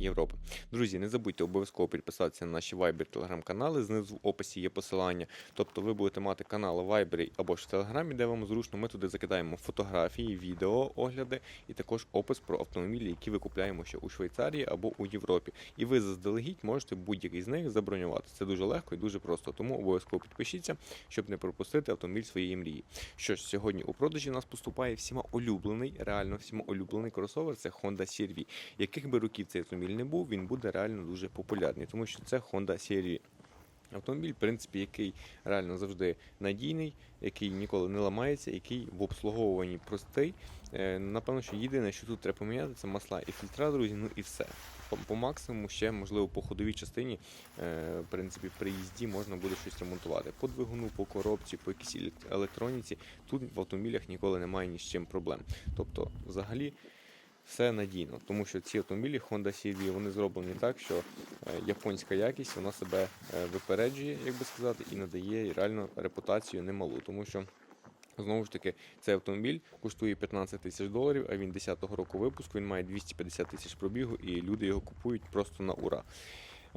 Європи. Друзі, не забудьте обов'язково підписатися на наші Viber телеграм-канали. Знизу в описі є посилання. Тобто ви будете мати канали в Viber або ж в Телеграмі, де вам зручно. Ми туди закидаємо фотографії, відео, огляди і також опис про автомобілі, які ви купляємо ще у Швейцарії або у Європі. І ви заздалегідь можете будь-який з них забронювати. Це дуже легко і дуже просто. Тому обов'язково підпишіться, щоб не пропустити автомобіль своєї мрії. Що ж, сьогодні у продажі нас поступає всіма улюблений, реально всіма улюблений кросовер це Honda CR-V. Яких би років цей автомобіль не був, він буде реально дуже популярний, тому що це Honda CR-V. Автомобіль, в принципі, який реально завжди надійний, який ніколи не ламається, який в обслуговуванні простий. Е, Напевно, що єдине, що тут треба поміняти, це масла і фільтра, друзі, ну і все. По, по максимуму ще, можливо, по ходовій частині, е, в принципі, при їзді можна буде щось ремонтувати. По двигуну, по коробці, по якійсь електроніці. Тут в автомобілях ніколи немає ні з чим проблем. Тобто, взагалі. Все надійно, тому що ці автомобілі Honda CR-V, вони зроблені так, що е, японська якість вона себе е, випереджує, як би сказати, і надає реально репутацію немалу, тому що. Знову ж таки, цей автомобіль коштує 15 тисяч доларів, а він 10-го року випуску, він має 250 тисяч пробігу, і люди його купують просто на ура.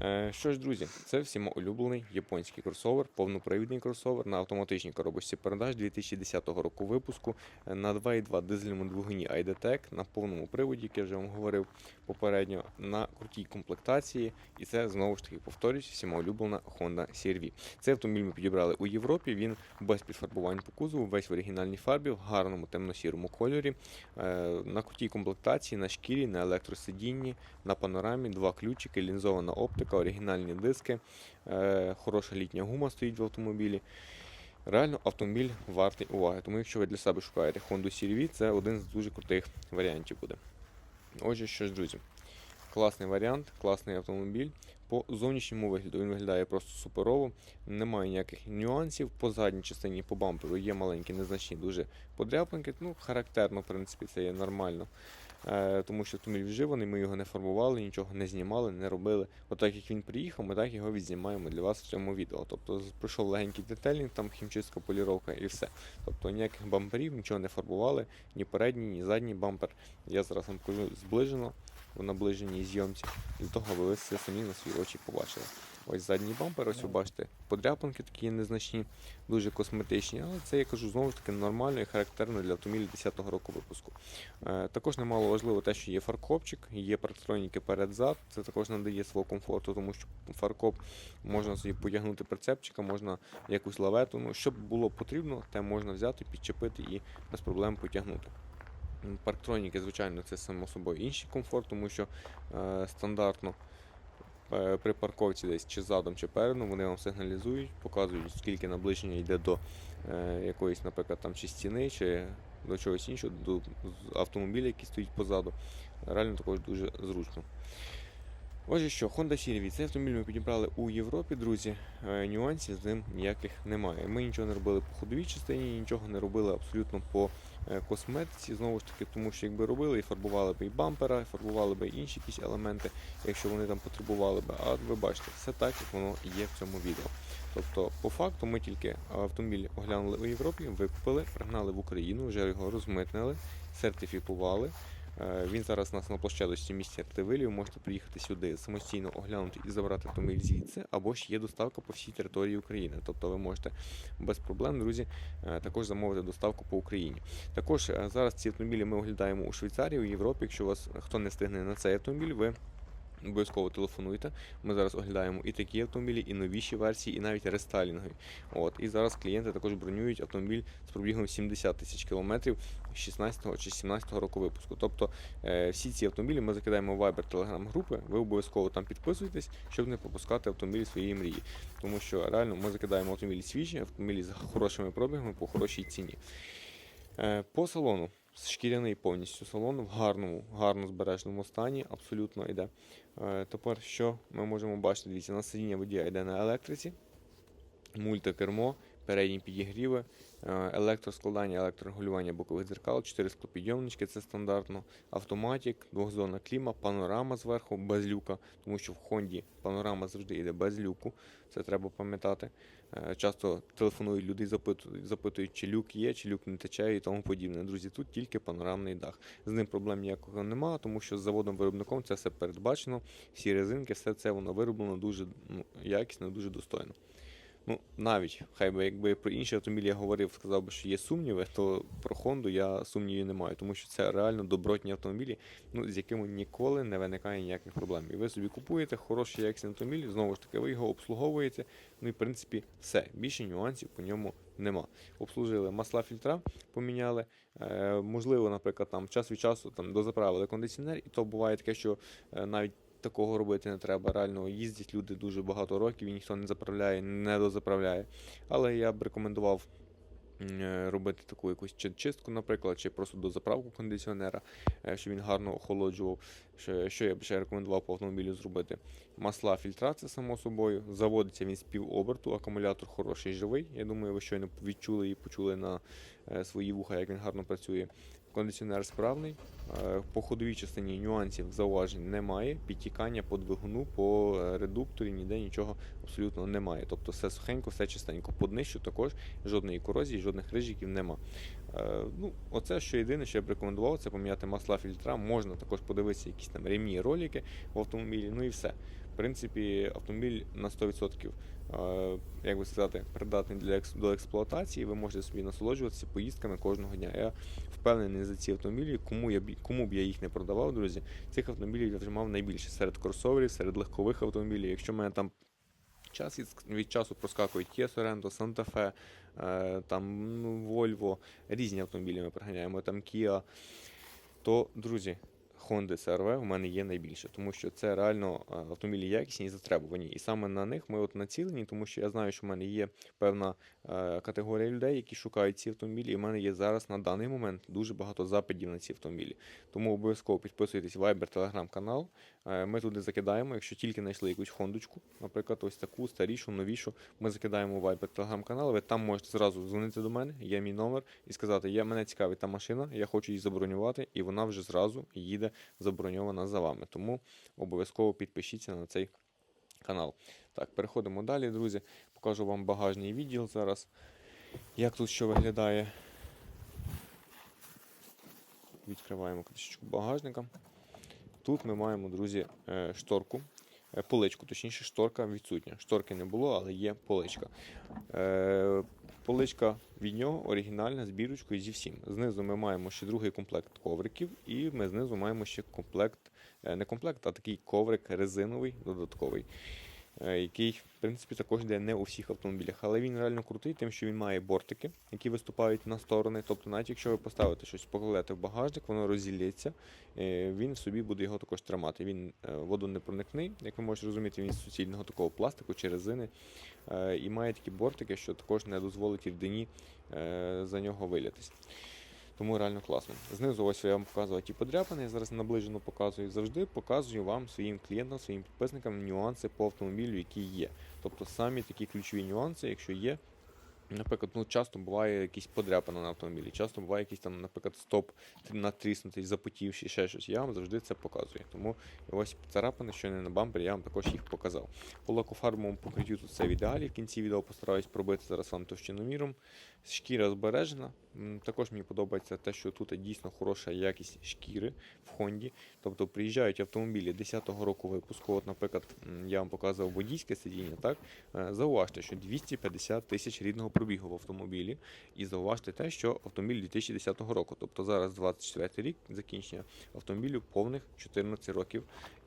Е, Що ж, друзі, це всіма улюблений японський кросовер, повнопривідний кросовер на автоматичній коробочці передач 2010 року випуску е, на 2.2 дизельному двигуні IDTEC на повному приводі, як я вже вам говорив попередньо, на крутій комплектації. І це знову ж таки повторюсь, всіма улюблена Honda CR-V. Цей автомобіль ми підібрали у Європі. Він без підфарбувань по кузову, весь в оригінальній фарбі, в гарному темно-сірому кольорі, е, на крутій комплектації, на шкірі, на електросидінні, на панорамі, два ключики, лінзована оптика, оригінальні диски, е, хороша літня гума стоїть в автомобілі. Реально автомобіль вартий уваги. Тому якщо ви для себе шукаєте Honda CR-V, це один з дуже крутих варіантів буде. Отже, що ж, друзі, класний варіант, класний автомобіль. По зовнішньому вигляду він виглядає просто суперово, немає ніяких нюансів. По задній частині по бамперу є маленькі, незначні дуже подряпинки. Ну, характерно, в принципі, це є нормально. Е, тому що автомобіль вживаний, ми його не фарбували, нічого не знімали, не робили. Отак як він приїхав, ми так його відзнімаємо для вас в цьому відео. Тобто пройшов легенький детелінг, там хімчистка, поліровка і все. Тобто ніяких бамперів, нічого не фарбували, ні передній, ні задній бампер. Я зараз вам покажу зближено в наближеній зйомці, для того, аби ви все самі на свої очі побачили. Ось задній бампер, ось ви бачите, подряпинки такі незначні, дуже косметичні, але це я кажу знову ж таки нормально і характерно для автомобілів 10-го року випуску. Е, Також немало важливо те, що є фаркопчик, є парктроніки перед-зад. Це також надає свого комфорту, тому що фаркоп можна собі потягнути прицепчика, можна якусь лавету. Ну, що було потрібно, те можна взяти, підчепити і без проблем потягнути. Парктроніки, звичайно, це само собою інший комфорт, тому що е, стандартно при парковці десь чи задом, чи передом вони вам сигналізують, показують, скільки наближення йде до е, якоїсь, наприклад, там чи стіни, чи до чогось іншого, до автомобіля, який стоїть позаду. Реально також дуже зручно. Отже, що, Honda CR-V. Цей автомобіль ми підібрали у Європі, друзі. Е, Нюансів з ним ніяких немає. Ми нічого не робили по ходовій частині, нічого не робили абсолютно по е, косметиці. Знову ж таки, тому що якби робили, і фарбували би і бампера, і фарбували би інші якісь елементи, якщо вони там потребували би. А ви бачите, все так, як воно є в цьому відео. Тобто, по факту, ми тільки автомобіль оглянули у Європі, викупили, пригнали в Україну, вже його розмитнили, сертифікували. Е, Він зараз у нас на площадочці місця Ви Можете приїхати сюди самостійно оглянути і забрати автомобіль звідси, або ж є доставка по всій території України. Тобто ви можете без проблем, друзі, е, також замовити доставку по Україні. Також е, зараз ці автомобілі ми оглядаємо у Швейцарії, у Європі. Якщо вас хто не встигне на цей автомобіль, ви Обов'язково телефонуйте. Ми зараз оглядаємо і такі автомобілі, і новіші версії, і навіть рестайлінгові. От і зараз клієнти також бронюють автомобіль з пробігом 70 тисяч кілометрів 16 чи 17 року випуску. Тобто е, всі ці автомобілі ми закидаємо в Viber Telegram групи. Ви обов'язково там підписуйтесь, щоб не пропускати автомобілі своєї мрії. Тому що реально ми закидаємо автомобілі свіжі, автомобілі з хорошими пробігами по хорошій ціні. Е, По салону. Шкіряний повністю салон в гарному, гарно збереженому стані, абсолютно йде. Е, Тепер що ми можемо бачити? Дивіться, на сидіння водія йде на електриці, мультикермо, передні підігріви, е, електроскладання, електрорегулювання бокових дзеркал, 4 склопідйомнички, це стандартно, автоматік, двохзонна кліма, панорама зверху без люка, тому що в Хонді панорама завжди йде без люку, це треба пам'ятати. Е, Часто телефонують люди, запитують, запитують, чи люк є, чи люк не тече і тому подібне. Друзі, тут тільки панорамний дах. З ним проблем ніякого немає, тому що з заводом-виробником це все передбачено. Всі резинки, все це воно вироблено дуже ну, якісно, дуже достойно. Ну, навіть хай би якби про інші автомобілі я говорив, сказав би, що є сумніви, то про Хонду я сумнівів не маю, тому що це реально добротні автомобілі, ну, з якими ніколи не виникає ніяких проблем. І ви собі купуєте хороший якісний автомобіль, знову ж таки, ви його обслуговуєте. Ну і в принципі все. Більше нюансів по ньому нема. Обслужили масла фільтра, поміняли. Е, можливо, наприклад, там час від часу там дозаправили кондиціонер, і то буває таке, що е, навіть такого робити не треба. Реально їздять люди дуже багато років, і ніхто не заправляє, не дозаправляє. Але я б рекомендував е, робити таку якусь чистку, наприклад, чи просто дозаправку кондиціонера, е, щоб він гарно охолоджував. Що, я б ще рекомендував по автомобілю зробити? Масла фільтрація, само собою. Заводиться він з півоберту, акумулятор хороший, живий. Я думаю, ви щойно відчули і почули на е, свої вуха, як він гарно працює. Кондиціонер справний. Е, По ходовій частині нюансів зауважень немає. Підтікання по двигуну, по е, редукторі ніде нічого абсолютно немає. Тобто все сухенько, все чистенько. По днищу також жодної корозії, жодних рижиків нема. Е, Ну, оце що єдине, що я б рекомендував, це поміняти масла фільтра. Можна також подивитися якісь там ремні ролики в автомобілі. Ну і все. В принципі, автомобіль на 100%, е, як би сказати, придатний для до експлуатації. Ви можете собі насолоджуватися поїздками кожного дня. Я впевнений за ці автомобілі, кому я кому б я їх не продавав, друзі. Цих автомобілів я вже мав найбільше серед кросоверів, серед легкових автомобілів. Якщо мене там час від, часу проскакують Kia Sorento, Santa Fe, там ну, Volvo, різні автомобілі ми приганяємо, там Kia, то, друзі, Honda CR-V в мене є найбільше, тому що це реально е, автомобілі якісні і затребувані. І саме на них ми от націлені, тому що я знаю, що в мене є певна е, категорія людей, які шукають ці автомобілі. І в мене є зараз на даний момент дуже багато запитів на ці автомобілі. Тому обов'язково підписуйтесь в Viber Telegram канал. Е, Ми туди закидаємо, якщо тільки знайшли якусь хондочку, наприклад, ось таку старішу, новішу, ми закидаємо в Viber Telegram канал. Ви там можете зразу дзвонити до мене, є мій номер, і сказати, я мене цікавить та машина, я хочу її забронювати, і вона вже зразу їде заброньована за вами. Тому обов'язково підпишіться на цей канал. Так, переходимо далі, друзі. Покажу вам багажний відділ зараз. Як тут що виглядає. Відкриваємо кришечку багажника. Тут ми маємо, друзі, е, шторку, е, поличку, точніше, шторка відсутня. Шторки не було, але є поличка. Поличка від нього оригінальна з бірочкою зі всім. Знизу ми маємо ще другий комплект ковриків, і ми знизу маємо ще комплект, е, не комплект, а такий коврик резиновий, додатковий, який, в принципі, також йде не у всіх автомобілях. Але він реально крутий, тим, що він має бортики, які виступають на сторони. Тобто, навіть якщо ви поставите щось, покладете в багажник, воно розділється, е, він в собі буде його також тримати. Він е, водонепроникний, як ви можете розуміти, він з суцільного такого пластику чи резини. Е, І має такі бортики, що також не дозволить рідині е, за нього вилятись. Тому реально класно. Знизу ось я вам показував ті подряпини, я зараз наближено показую. Завжди показую вам своїм клієнтам, своїм підписникам нюанси по автомобілю, які є. Тобто самі такі ключові нюанси, якщо є. Наприклад, ну часто буває якісь подряпини на автомобілі, часто буває якийсь там, наприклад, стоп натріснутий, запотівший, ще щось. Я вам завжди це показую. Тому ось царапини, що не на бампері, я вам також їх показав. По лакофарбовому покриттю тут все в ідеалі. В кінці відео постараюсь пробити зараз вам товщиноміром. Шкіра збережена. Також мені подобається те, що тут дійсно хороша якість шкіри в Хонді. Тобто приїжджають автомобілі 10-го року випуску. От, наприклад, я вам показував водійське сидіння, так? Е, Зауважте, що 250 тисяч рідного пробігу в автомобілі. І зауважте те, що автомобіль 2010 року. Тобто зараз 24 рік закінчення автомобілю повних 14 років.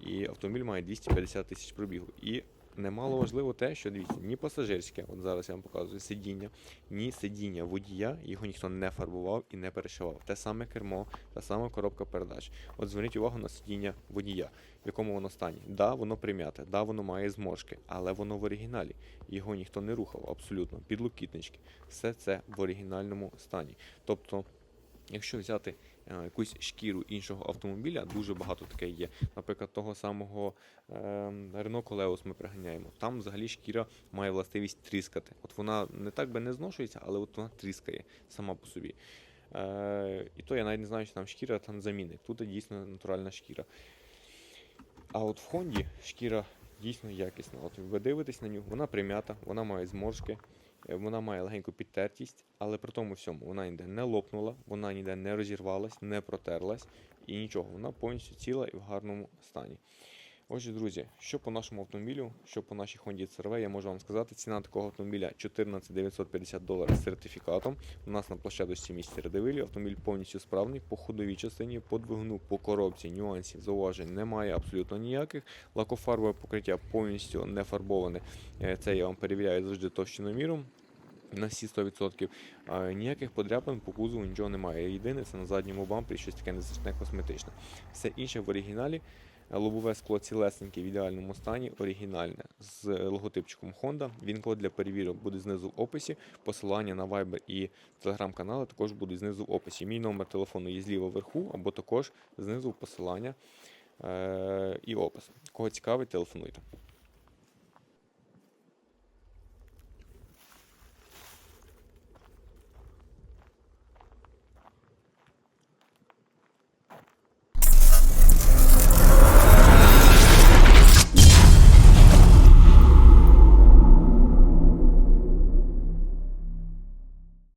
І автомобіль має 250 тисяч пробігу. І немало важливо те, що дивіться, ні пасажирське, от зараз я вам показую сидіння, ні сидіння водія, його ніхто не фарбував і не перешивав. Те саме кермо, та сама коробка передач. От зверніть увагу на сидіння водія, в якому воно стані. Да, воно прим'яте, да, воно має зморшки, але воно в оригіналі. Його ніхто не рухав абсолютно. Підлокітнички. Все це в оригінальному стані. Тобто Якщо взяти е, якусь шкіру іншого автомобіля, дуже багато таке є. Наприклад, того самого е, Renault Coleos ми приганяємо. Там взагалі шкіра має властивість тріскати. От вона не так би не зношується, але от вона тріскає сама по собі. Е, і то я навіть не знаю, що там шкіра там замінник. Тут дійсно натуральна шкіра. А от в Хонді шкіра дійсно якісна. От ви дивитесь на нього, вона прим'ята, вона має зморшки, вона має легеньку підтертість, але при тому всьому вона ніде не лопнула, вона ніде не розірвалась, не протерлась і нічого. Вона повністю ціла і в гарному стані. Отже, друзі, що по нашому автомобілю, що по нашій Honda CR-V, я можу вам сказати, ціна такого автомобіля 14 950 доларів з сертифікатом. У нас на площадочці в місті Радивилі автомобіль повністю справний по ходовій частині, по двигуну, по коробці, нюансів, зауважень немає абсолютно ніяких. Лакофарбове покриття повністю не фарбоване. Е, Це я вам перевіряю завжди товщиноміром. На всі 100%. А, ніяких подряпин по кузову нічого немає. Єдине, це на задньому бампері щось таке незначне косметичне. Все інше в оригіналі. Лобове скло цілесеньке в ідеальному стані, оригінальне з логотипчиком Honda. Він код для перевірок буде знизу в описі. Посилання на Viber і телеграм-канали також будуть знизу в описі. Мій номер телефону є зліва вверху, або також знизу посилання е- і опис. Кого цікавить, телефонуйте.